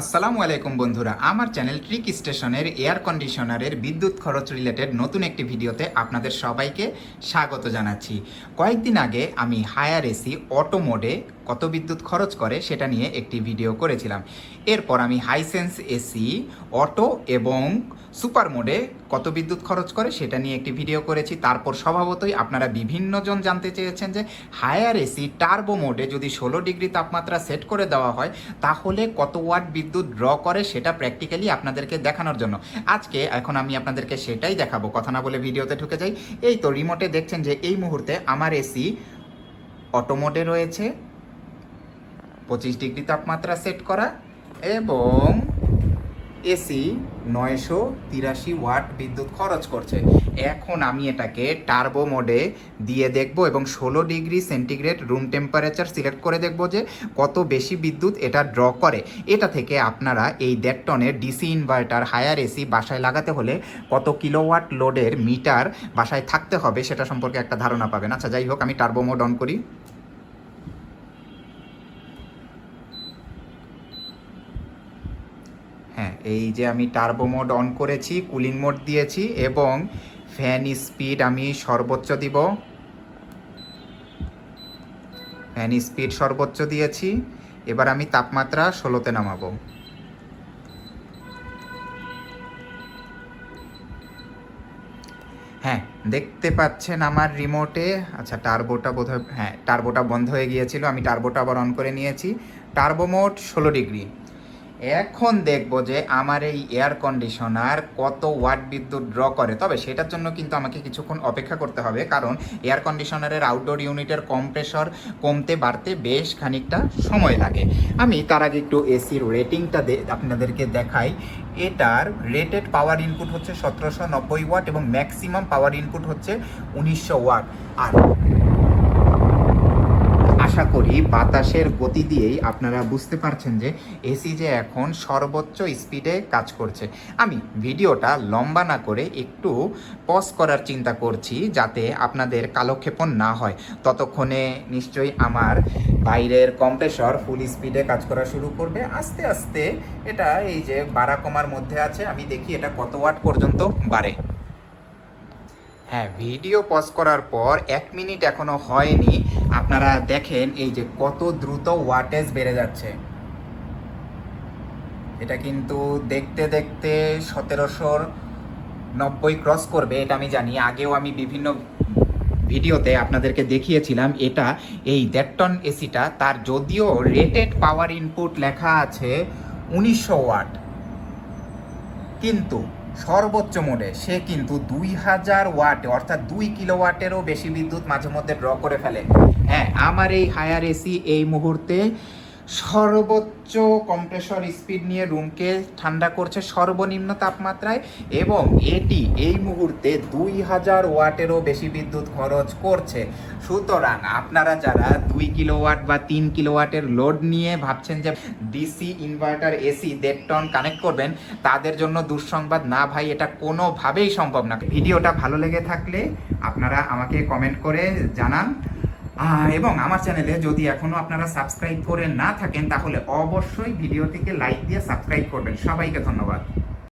আসসালামু আলাইকুম বন্ধুরা, আমার চ্যানেল ট্রিক স্টেশনের এয়ার কন্ডিশনারের বিদ্যুৎ খরচ রিলেটেড নতুন একটি ভিডিওতে আপনাদের সবাইকে স্বাগত জানাচ্ছি। কয়েকদিন আগে আমি হায়ার এসি অটো মোডে কত বিদ্যুৎ খরচ করে সেটা নিয়ে একটি ভিডিও করেছিলাম। এরপর আমি হাইসেন্স এসি অটো এবং সুপার মোডে কত বিদ্যুৎ খরচ করে সেটা নিয়ে একটি ভিডিও করেছি। তারপর স্বভাবতই আপনারা বিভিন্নজন জানতে চেয়েছেন যে হায়ার এসি টার্বো মোডে যদি ষোলো ডিগ্রি তাপমাত্রা সেট করে দেওয়া হয়, তাহলে কত ওয়াট বিদ্যুৎ ড্র করে সেটা প্র্যাকটিক্যালি আপনাদেরকে দেখানোর জন্য। আজকে এখন আমি আপনাদেরকে সেটাই দেখাবো। কথা না বলে ভিডিওতে ঢুকে যাই। এই তো রিমোটে দেখছেন যে এই মুহূর্তে আমার এসি অটো মোডে রয়েছে। পঁচিশ ডিগ্রি তাপমাত্রা সেট করা এবং এসি নয়শো তিরাশি ওয়াট বিদ্যুৎ খরচ করছে। এখন আমি এটাকে টার্বো মোডে দিয়ে দেখব এবং ষোলো degree centigrade room temperature select করে দেখব যে কত বেশি বিদ্যুৎ এটা ড্র করে। এটা থেকে আপনারা এই দেড় টনের ডিসি ইনভার্টার হায়ার এসি বাসায় লাগাতে হলে কত কিলোওয়াট লোডের মিটার বাসায় থাকতে হবে সেটা সম্পর্কে একটা ধারণা পাবেন। আচ্ছা যাই হোক, আমি টার্বো মোড অন করি। এই যে আমি টার্বো মোড অন করেছি কুলিং মোড দিয়েছি এবং ফ্যান স্পিড আমি সর্বোচ্চ দিব। ফ্যান স্পিড সর্বোচ্চ দিয়েছি। এবার আমি তাপমাত্রা ষোলোতে নামাবো। হ্যাঁ দেখতে পাচ্ছেন আমার রিমোটে আচ্ছা টার্বোটা বোধহয় হ্যাঁ টার্বোটা বন্ধ হয়ে গিয়েছিল, আমি টার্বোটা আবার অন করে নিয়েছি। টার্বো মোড ষোলো ডিগ্রি। এখন দেখব যে আমার এই এয়ার কন্ডিশনার কত ওয়াট বিদ্যুৎ ড্র করে। তবে সেটার জন্য কিন্তু আমাকে কিছুক্ষণ অপেক্ষা করতে হবে, কারণ এয়ার কন্ডিশনারের আউটডোর ইউনিটের কম্প্রেসর কমতে, বাড়তে বেশ খানিকটা সময় লাগে। আমি তার আগে একটু এসির রেটিংটা আপনাদেরকে দেখাই। এটার রেটেড পাওয়ার ইনপুট হচ্ছে সতেরোশো নব্বই ওয়াট এবং ম্যাক্সিমাম পাওয়ার ইনপুট হচ্ছে উনিশশো ওয়াট আর আশা করি বাতাসের গতি দিয়েই আপনারা বুঝতে পারছেন যে এসি যে এখন সর্বোচ্চ স্পিডে কাজ করছে। আমি ভিডিওটা লম্বা না করে একটু পজ করার চিন্তা করছি যাতে আপনাদের কালক্ষেপণ না হয়। ততক্ষণে নিশ্চয়ই আমার বাইরের কম্প্রেসর ফুল স্পিডে কাজ করা শুরু করবে। আস্তে আস্তে এটা এই যে বাড়া কমার মধ্যে আছে, আমি দেখি এটা কত ওয়াট পর্যন্ত বাড়ে। হ্যাঁ ভিডিও পজ করার পর এক মিনিট এখনও হয়নি। আপনারা দেখেন এই যে কত দ্রুত ওয়াটেজ বেড়ে যাচ্ছে। এটা কিন্তু দেখতে দেখতে সতেরোশোর নব্বই ক্রস করবে, এটা আমি জানি। আগেও আমি বিভিন্ন ভিডিওতে আপনাদেরকে দেখিয়েছিলাম, এটা এই দেড় টন এসিটা তার যদিও রেটেড পাওয়ার ইনপুট লেখা আছে উনিশশো ওয়াট কিন্তু সর্বোচ্চ মোডে। সে কিন্তু দুই হাজার ওয়াটে, অর্থাৎ দুই কিলো ওয়াটেরও বেশি বিদ্যুৎ মাঝে মধ্যে ড্র করে ফেলে। হ্যাঁ আমার এই হায়ার এসি এই মুহূর্তে সর্বোচ্চ কম্প্রেসর স্পিড নিয়ে রুমকে ঠান্ডা করছে সর্বনিম্ন তাপমাত্রায় এবং এটি এই মুহূর্তে দুই হাজার ওয়াটেরও বেশি বিদ্যুৎ খরচ করছে। সুতরাং আপনারা যারা দুই কিলো ওয়াট বা তিন কিলো ওয়াটের লোড নিয়ে ভাবছেন যে ডিসি ইনভার্টার এসি দেড় টন কানেক্ট করবেন, তাদের জন্য দুঃসংবাদ, না ভাই, এটা কোনোভাবেই সম্ভব না। ভিডিওটা ভালো লেগে থাকলে আপনারা আমাকে কমেন্ট করে জানান। এবং আমার চ্যানেলে যদি এখনও আপনারা সাবস্ক্রাইব করে না থাকেন, তাহলে অবশ্যই ভিডিওটিকে লাইক দিয়ে সাবস্ক্রাইব করবেন। সবাইকে ধন্যবাদ।